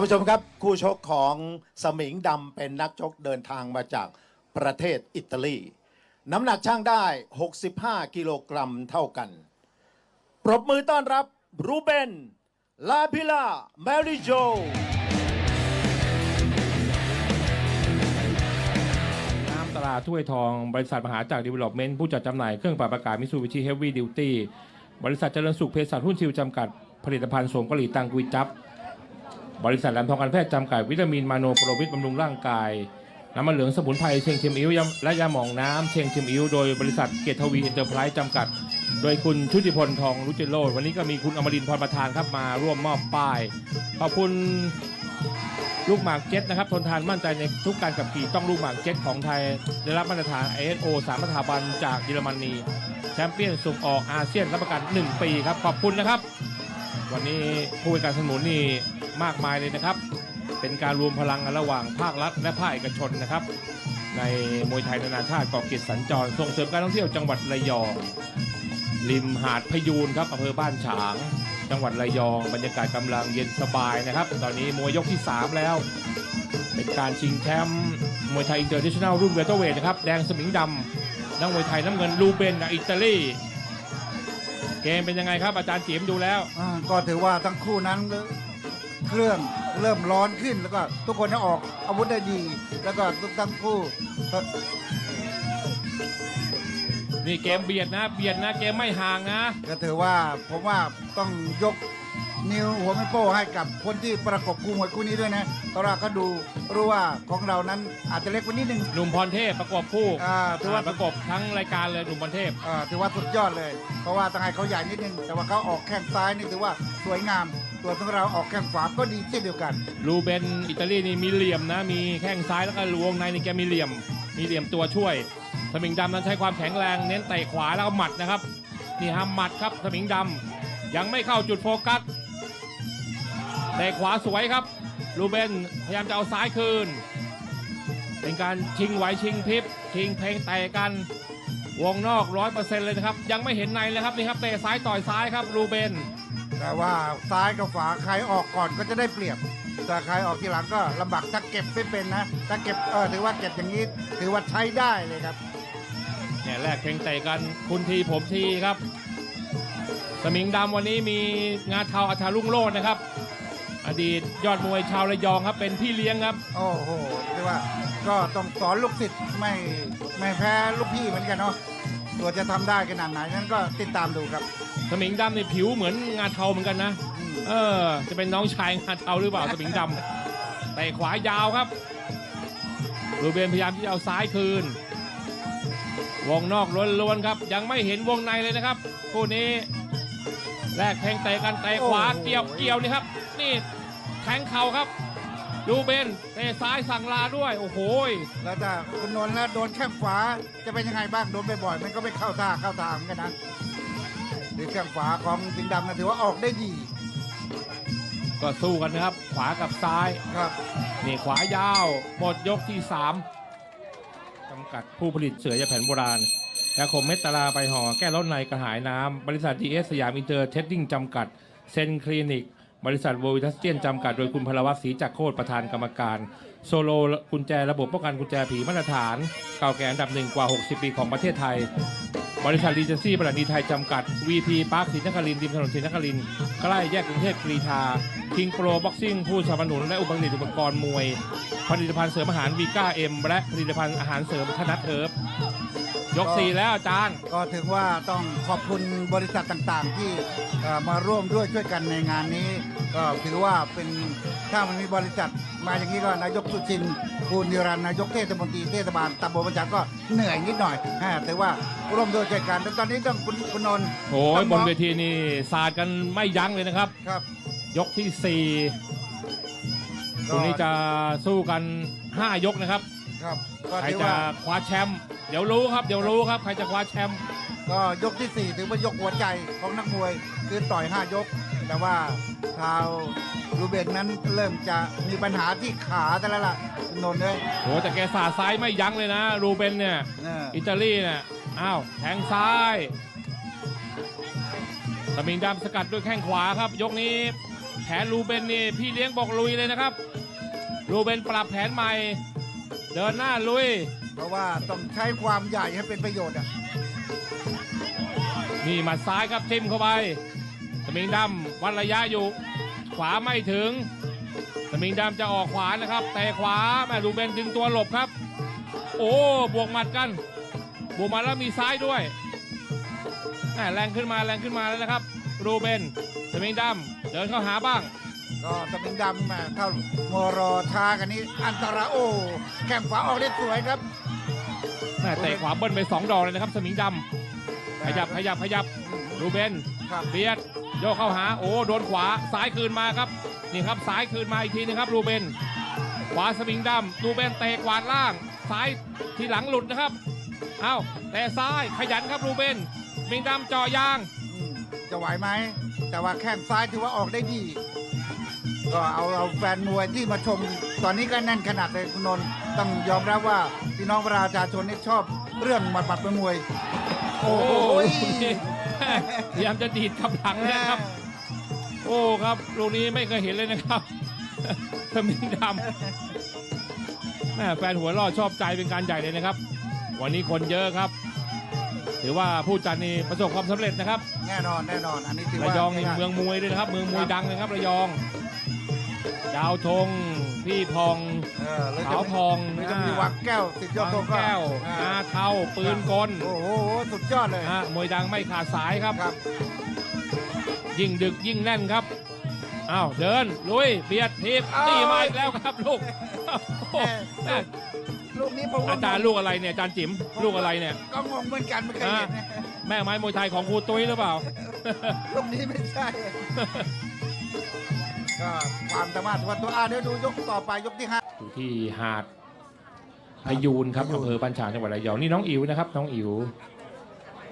านผู้ชมครับ คู่ชกของสมิงดำเป็นนักชกเดินทางมาจากประเทศอิตาลี น้ำหนักช่างได้ 65 กิโลกรัมเท่ากัน ปรบมือต้อนรับรูเบน ลาพิลาแมริโจ น้ำตราดถ้วยทอง บริษัทมหาจักรดีเวล็อปเมนต์ผู้จัดจำหน่ายเครื่องปรับอากาศมิสูบิชิเฮฟวี่ดิวตี้บริษัทเจริญสุขเภสัชหุ้นชิวจำกัดผลิตภัณฑ์โสมกาหลีตังกุยจับ บริษัทแหลมทองการแพทย์จำกัดวิตามินมาโนโปรวิตบำรุงร่างกาย น้ำมันเหลืองสมุนไพรเชียงเทียมอิ้วยาและยาหมองน้ำเชียงเทียมอิ้วโดยบริษัทเกียรตทวีเอ็นเตอร์ไพรส์จำกัด โดยคุณชุติพลทองรุจิโรวันนี้ก็มีคุณอมรินพรประธานครับมาร่วมมอบป้าย ขอบคุณลูกหมากเจ็ตนะครับทนทานมั่นใจในทุกการขับขี่ต้องลูกหมากเจ็ตของไทย ได้รับมาตรฐาน ISO สามสถาบันจากเยอรมนีแชมเปี้ยนส่งออกอาเซียนรับประกัน 1 ปีครับ ขอบคุณนะครับ วันนี้ผู้ให้การสนุนนี่มากมายเลยนะครับ เป็นการรวมพลังกันระหว่างภาครัฐและภาคเอกชนนะครับ ในมวยไทยนานาชาติกาะเกียรติสัญจร ส่งเสริมการท่องเที่ยวจังหวัดระยอง ริมหาดพยูนครับอำเภอบ้านฉาง จังหวัดระยอง บรรยากาศกำลังเย็นสบายนะครับ ตอนนี้มวยยกที่ 3 แล้ว เป็นการชิงแชมป์มวยไทยอินเตอร์เนชั่นแนลรุ่นเวเตอร์เวทนะครับ แดงสมิงดำนักมวยไทยน้ำเงินลูเบนอิตาลี เกมเป็นยังไงครับอาจารย์จิ๋มดูแล้ว อ่าก็ถือว่าทั้งคู่นั้นเครื่องเริ่มร้อนขึ้นแล้วก็ทุกคนออกอาวุธได้ดี แล้วก็ทุกทั้งคู่ก็นี่เกมเบียดนะ เบียดนะ เกมไม่ห่างนะ ก็ถือว่าผมว่าต้องยก นิ้วหัวไม่โป้ให้กับคนที่ประกบคู่มวยคู่นี้ด้วยนะเพราะว่าเขาดูรู้ว่าของเรานั้นอาจจะเล็กกว่านิดนึง หนุ่มพรเทพประกบคู่อ่าถือว่า ประกบทั้งรายการเลยหนุ่มพรเทพอ่าถือว่าสุดยอดเลย เพราะว่าตั้งให้เขาใหญ่นิดนึง แต่ว่าเขาออกแข้งซ้ายนี่ถือว่าสวยงาม ตัวของเราออกแข้งขวาก็ดีเช่นเดียวกันลูเบนอิตาลีนี่มีเหลี่ยมนะ มีแข้งซ้ายแล้วก็ลวงในนี่แกมีเหลี่ยม มีเหลี่ยมตัวช่วยสมิงดำนั้นใช้ความแข็งแรงเน้นเตะขวาแล้วก็หมัดนะครับ นี่ห้ามหมัดครับสมิงดำยังไม่เข้าจุดโฟกัสเตะขวาสวยครับ ลูเบนพยายามจะเอาซ้ายคืน เป็นการชิงไหวชิงพริบ ชิงเพลงเตะกันวงนอกร้อยเปอร์เซ็นต์เลยนะครับ ยังไม่เห็นในเลยครับนี่ครับเตะซ้ายต่อยซ้ายครับลูเบน แต่ว่าซ้ายกับขวาใครออกก่อนก็จะได้เปรียบ แต่ใครออกทีหลังก็ลำบากถ้าเก็บไม่เป็นนะถ้าเก็บเออถือว่าเก็บอย่างนี้ ถือว่าใช้ได้เลยครับเนี่ยแลกเพลงเตะกันคุณทีผมทีครับ สมิงดำวันนี้มีงาเทาอัชารุ่งโรจน์นะครับ อดีตยอดมวยชาวระยองครับเป็นพี่เลี้ยงครับ โอ้โหเรียกว่าก็ต้องสอนลูกศิษย์ไม่ไม่แพ้ลูกพี่เหมือนกันเนาะตัวจะทำได้ขนาดไหนนั้นก็ติดตามดูครับสมิงดำนี่ผิวเหมือนงาเทาเหมือนกันนะ อืมเออ จะเป็นน้องชายงาเทาหรือเปล่าสมิงดำเตะขวายาวครับรูเบนพยายามที่จะเอาซ้ายคืน วงนอกล้วนๆครับ ยังไม่เห็นวงในเลยนะครับคู่นี้แลกแทงเตะกันเตะขวาเกี่ยวเกี่ยวนี่ครับ นี่แทงเข่าครับ ดูเบนเตะซ้ายสั่งลาด้วย โอ้โหยแล้วถ้าคุณนนท์แล้วโดนแข้งขวาจะเป็นยังไงบ้างโดนบ่อยๆมันก็ไม่เข้าท่าเข้าทางเหมือนกันนะหรือแข้งขวาของสิงห์ดำนะถือว่าออกได้ดีก็สู้กันนะครับ ขวากับซ้ายครับ นี่ขวายาวหมดยกที่3จำกัดผู้ผลิตเสือยาแผ่นโบราณยาขมเม็ดตาราไปห่อแก้ร้อนในกระหายน้ำบริษัทดีเอสสยามอินเตอร์เทสติ้งจำกัด เซนคลินิก บริษัทโววิทัสเจียนจำกัดโดยคุณพลวัตศรีจักโคตรประธานกรรมการ โซโลกุญแจระบบป้องกันกุญแจผีมาตรฐาน เก่าแก่อันดับหนึ่งกว่า 60 ปีของประเทศไทย บริษัทรีเจนซี่ประดับดีไทยจำกัด VP พาร์คศรีนครินทร์ริมถนนศรีนครินทร์ใกล้แยกกรุงเทพกรีฑาคิงโปรบ็อกซิ่งผู้สนับสนุนและอุปกรณ์อุปกรณ์มวย ผลิตภัณฑ์เสริมอาหารวีก้าเอ็มและผลิตภัณฑ์อาหารเสริมธนัทเทิร์ฟยก4แล้วอาจารย์ ก็ถึงว่าต้องขอบคุณบริษัทต่างๆ ที่เอ่อมาร่วมด้วยช่วยกันในงานนี้ ก็ถือว่าเป็นถ้ามันมีบริษัทมาอย่างนี้ก็นายกสุชินภูนิรันดร์นายกเทศมนตรีเทศบาลตำบลบรรจักก็เหนื่อยนิดหน่อยแต่ว่าร่วมด้วยช่วยกันแต่ตอนนี้ต้องคุณคุณนนท์โอ้ยต้องบมนองเวทีนี่สาดกันไม่ยั้งเลยนะครับ ครับยกที่4ตรงนี้จะสู้กัน 5 ยกนะครับ ครับก็ใครถือจะว่าคว้าแชมป์เดี๋ยวรู้ครับเดี๋ยวรู้ครับใครจะคว้าแชมป์ก็ยกที่4ถือว่ายกหัวใจของนักมวย คือต่อย5ยก แต่ว่าชาวรูเบนนั้นเริ่มจะมีปัญหาที่ขาแต่ละล่ะคุณนนท์เลยโหแต่แกสาดซ้ายไม่ยั้งเลยนะ รูเบนเนี่ยเอออิตาลีเนี่ย อ้าวแทงซ้ายสมิงดำสกัดด้วยแข้งขวาครับ ยกนี้แผนรูเบนนี่พี่เลี้ยงบอกลุยเลยนะครับ รูเบนปรับแผนใหม่ เดินหน้าลุย เพราะว่าต้องใช้ความใหญ่ให้เป็นประโยชน์อะนี่หมัดซ้ายครับจิ้มเข้าไป สมิงดำวัดระยะอยู่ ขวาไม่ถึง สมิงดำจะออกขวานะครับ แต่ขวาแม่รูเบนดึงตัวหลบครับ โอ้บวกหมัดกัน บวกหมัดแล้วมีซ้ายด้วยแม่แรงขึ้นมาแรงขึ้นมาแล้วนะครับ รูเบนสมิงดำเดินเข้าหาบ้าง ก็ตะมิงดำมาเข้ามรอช้ากันนี้อันตราโอแข้งขวาออกได้สวยครับแม่เตะขวาเบิ้ลไปสองดอกเลยนะครับสมิงดำขยับขยับขยับรูเบนครับเบียดโยกเข้าหาโอ้โดนขวาซ้ายคืนมาครับนี่ครับซ้ายคืนมาอีกทีนึงครับรูเบนขวาสวิงดำรูเบนเตะกวาดล่างซ้ายทีหลังหลุดนะครับ เอ้าแต่ซ้ายขยันครับรูเบนสวิงดำเจาะยาง อืมจะไหวไหม แต่ว่าแข้งซ้ายถือว่าออกได้ดี ก็เอาเอาแฟนมวยที่มาชม ตอนนี้ก็แน่นขนาดเลยคุณนนท์ต้องยอมรับว่าพี่น้องประชาชนนี่ชอบเรื่องหมัดหมัดมวย โอ้โห พยายามจะดีดกลับหลังนะครับ โอ้ครับลูกนี้ไม่เคยเห็นเลยนะครับสมิงดำแม่แฟนหัวรอดชอบใจเป็นการใหญ่เลยนะครับ วันนี้คนเยอะครับ ถือว่าผู้จัดนี่ประสบความสำเร็จนะครับแน่นอนแน่นอนอันนี้ถือระว่า ยองนี่เมืองมวยด้วยนะครับ เมืองมวยดังเลยครับระยอง ดาวธงพี่พอง เออแล้วจะขาวมีพองแล้วจะมีวังแก้วสิทธิ์ยอดธงก็แก้วอ่านาเทาปืนกลโอ้โหสุดยอดเลยฮะมวยดังไม่ขาดสายครับ ครับยิ่งดึกยิ่งแน่นครับ อ้าวเดินลุยเบียดทีบอ้าวตีมาอีกแล้วครับลูกโอ้แม่ลูกนี้ผมก็อาจารย์ลูกอะไรเนี่ยอาจารย์จิ๋มลูกอะไรเนี่ย ก็งงเหมือนกันไม่เคยเห็นแม่ไม้มวยไทยของครูตุ้ยหรือเปล่า ลูกนี้ไม่ใช่ ก็ความสามารถวันตัวอาเดี๋ยวดูยกต่อไปยกที่ห้าอยู่ที่หาดพยูนครับพยูนอำเภอบ้านฉางจังหวัดระยองนี่น้องอิ๋วนะครับ น้องอิ๋ว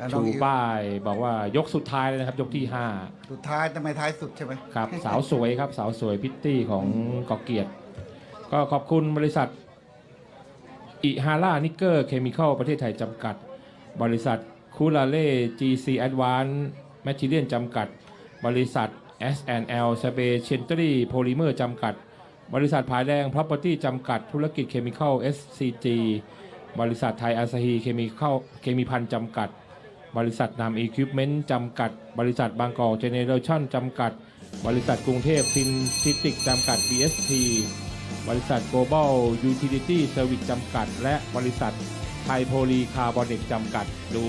น้อชูงอิ๋วป้ายบอกว่ายกสุดท้ายเลยนะครับ ยกที่ห้าสุดท้ายทำไมท้ายสุดใช่ไหมครับ สาวสวยครับ สาวสวยพิตตี้ของกอเกียรติ ก็ขอบคุณบริษัทอิฮาร่านิกเกอร์เคมีคอลประเทศไทยจำกัด บริษัทคูลาเล่ GC Advance Material จำกัด บริษัท S&L s p e c i e n t r y Polymer จำกัด บริษัทผายแดง Property จำกัด ธุรกิจเคมีคอล SCG บริษัทไทยอาซาฮีเคมีคอลเคมีพันจำกัด บริษัทนำ Equipment จำกัด บริษัทบางกอกเจเนเรชั่นจำกัด บริษัทกรุงเทพซินซิติกจำกัด BST บริษัท Global Utility Service จำกัด และบริษัทไทยโพลีคาร์บอนิกจำกัดดู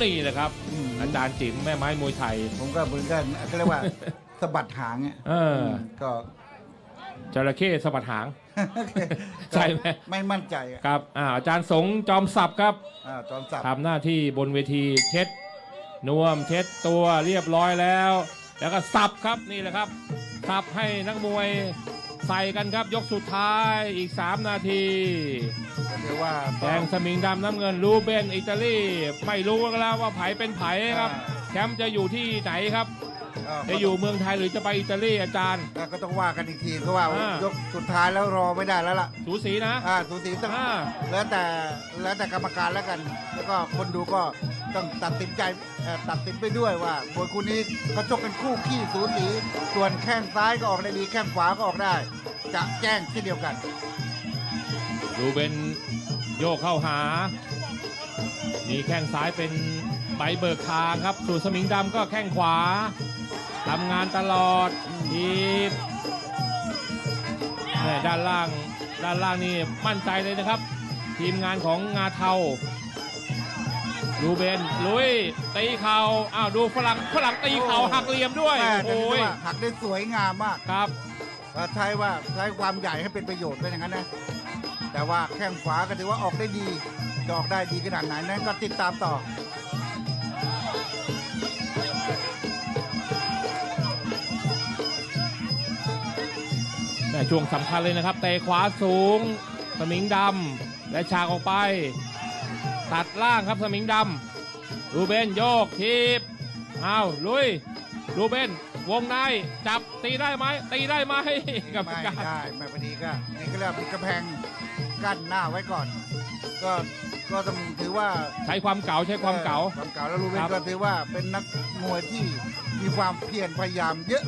นี่นะครับอืมอาจารย์จิ๋มแม่ไม้มวยไทย ผมก็เหมือนกันก็เรียกว่า สะบัดหางอะเออ ก็จระเข้สะบัดหาง ใช่ไหม ไม่มั่นใจอะครับอ่าอาจารย์สงจอมศัพท์ครับอ่าจอมสับทำหน้าที่บนเวทีเช็ดนวมเช็ดตัวเรียบร้อยแล้ว แล้วก็สับครับนี่แหละครับสับให้นักมวยใส่กันครับยกสุดท้ายอีก 3 นาทีก็เรียกว่าแดงสมิงดำน้ำเงินรูเบนอิตาลี ไม่รู้กันแล้วว่าไผเป็นไผครับ แชมป์จะอยู่ที่ไหนครับ ก็จะอยู่เมืองไทยหรือจะไปอิตาลีอาจารย์ก็ต้องว่ากันอีกทีเพราะว่าอ่ายยกสุดท้ายแล้วรอไม่ได้แล้วล่ะสูสีนะ อ่าสูสีต้องอ่า แล้วแต่แล้วแต่กรรมการแล้วกัน แล้วก็คนดูก็ต้องตัดสินใจเอ่อตัดสินไปด้วยว่ามวยคู่นี้เขาชกกันคู่ขี้สูสี ส่วนแข้งซ้ายก็ออกได้ดีแข้งขวาก็ออกได้ จะแจ้งเช่นเดียวกันรูเบนโยกเข้าหา มีแข้งซ้ายเป็นใบเบิกทางครับส่วนสมิงดำก็แข้งขวา ทำงานตลอดทีบแม่ด้านล่างด้านล่างนี่มั่นใจเลยนะครับ ทีมงานของงาเทารูเบนลุยตีเข่าอ้าวดูฝรั่งฝรั่งตีเข่าหักเหลี่ยมด้วยแม่โอ้เรียกว่าหักได้สวยงามมากครับก็ใช้ว่าใช้ความใหญ่ให้เป็นประโยชน์เป็นอย่างนั้นนะแต่ว่าแข้งขวาก็ถือว่าออกได้ดีจะออกได้ดีขนาดไหนนั้นก็ติดตามต่อ ช่วงสำคัญเลยนะครับ เตะขวาสูง สมิงดำและฉากออกไป ตัดล่างครับสมิงดำรูเบนโยกทีบอ้าวลุยรูเบนวงในจับตีได้ไหมตีได้ไหมกับไม่การได้ไม่พอดีก็นี่ก็เรียกว่ามีกระแพงกั้นหน้าไว้ก่อน ก็ ก็ต้องถือว่าใช้ความเก่าใช้ความเก่าความเก่าแล้วรูเบครันบก็ถือว่าเป็นนักมวยที่มีความเพียรพยายามเยอะ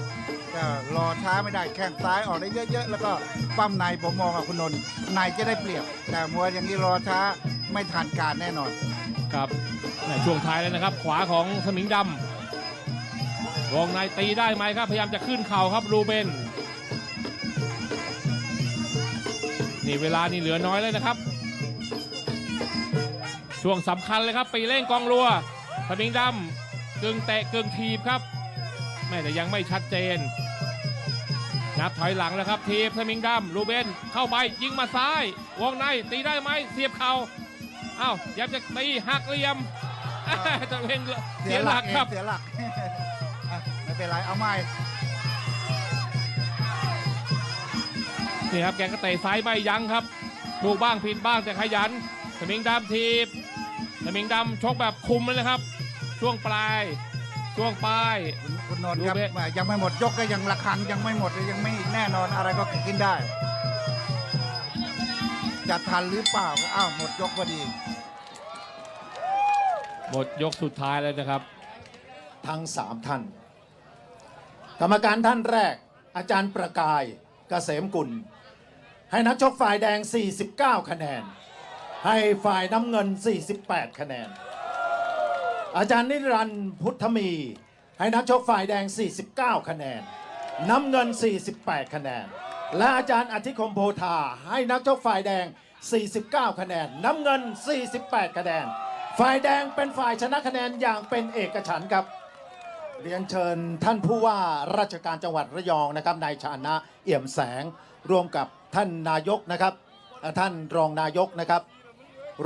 ก็รอช้าไม่ได้แข้งซ้ายออกได้เยอะ ๆ แล้วก็ปั้มในผมมองกับคุณนนท์ในจะได้เปรียบ แต่มวยอย่างนี้รอช้าไม่ทันการแน่นอน ครับในช่วงท้ายแล้วนะครับ ขวาของสมิงดำวงในตีได้ไหมครับ พยายามจะขึ้นเข่าครับรูเบนนี่เวลานี่เหลือน้อยเลยนะครับ ช่วงสำคัญเลยครับ ปีเร่งกองรัวสมิงดำกึ่งเตะกึ่งทีบครับแม่แต่ยังไม่ชัดเจน นับถอยหลังแล้วครับ ทีบสมิงดำรูเบนเข้าไปยิงมาซ้าย วงในตีได้ไหมเสียบเข่าอ้าวยับจะตีหักเหลี่ยมตัวเองเสียหลักครับเสียหลักอะไม่เป็นไรเอาใหม่นี่ครับแกก็เตะซ้ายไม่ยั้งครับถูกบ้างผิดบ้างแต่ขยันสมิงดำทีบ สมิงดำชกแบบคุมเลยนะครับ ช่วงปลาย ช่วงปลาย คุณคุณนนท์ครับดูเบ๊ะแหมยังไม่หมดยกก็ยังระคังยังไม่หมดยังไม่แน่นอนอะไรก็กินได้ จะทันหรือเปล่าอ้าวหมดยกพอดี หมดยกสุดท้ายแล้วนะครับ ทั้งสามท่าน กรรมการท่านแรก อาจารย์ประกายเกษมกุล ให้นักชกฝ่ายแดง 49 คะแนน ให้ฝ่ายน้ำเงิน 48 คะแนน อาจารย์นิรันดร์พุทธมี ให้นักชกฝ่ายแดง 49 คะแนน น้ำเงิน 48 คะแนน และอาจารย์อธิคมโพธาให้นักชกฝ่ายแดง 49 คะแนน น้ำเงิน 48 คะแนน ฝ่ายแดงเป็นฝ่ายชนะคะแนนอย่างเป็นเอกฉันท์ครับ เรียนเชิญท่านผู้ว่าราชการจังหวัดระยองนะครับ นายชานะเอี่ยมแสง ร่วมกับท่านนายกนะครับ ท่านรองนายกนะครับ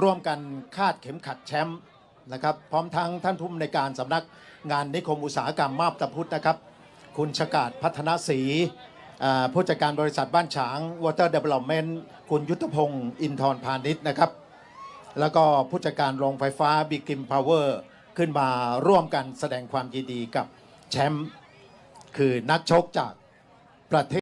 ร่วมกันคาดเข็มขัดแชมป์นะครับ พร้อมทั้งท่านผู้อำนการสำนักงานนิคมอุตสาหกรรมมาบตาพุธนะครับ คุณชกาดพัฒนศรีผู้จัดการบริษัทบ้านฉาง Water Development คุณยุทธพงศ์อินทรพาณิชย์นะครับ แล้วก็ผู้จัดการโรงไฟฟ้าบิกิมพาวเวอร์ขึ้นมาร่วมกันแสดงความยินดีกับแชมป์คือนักชกจากประเทศ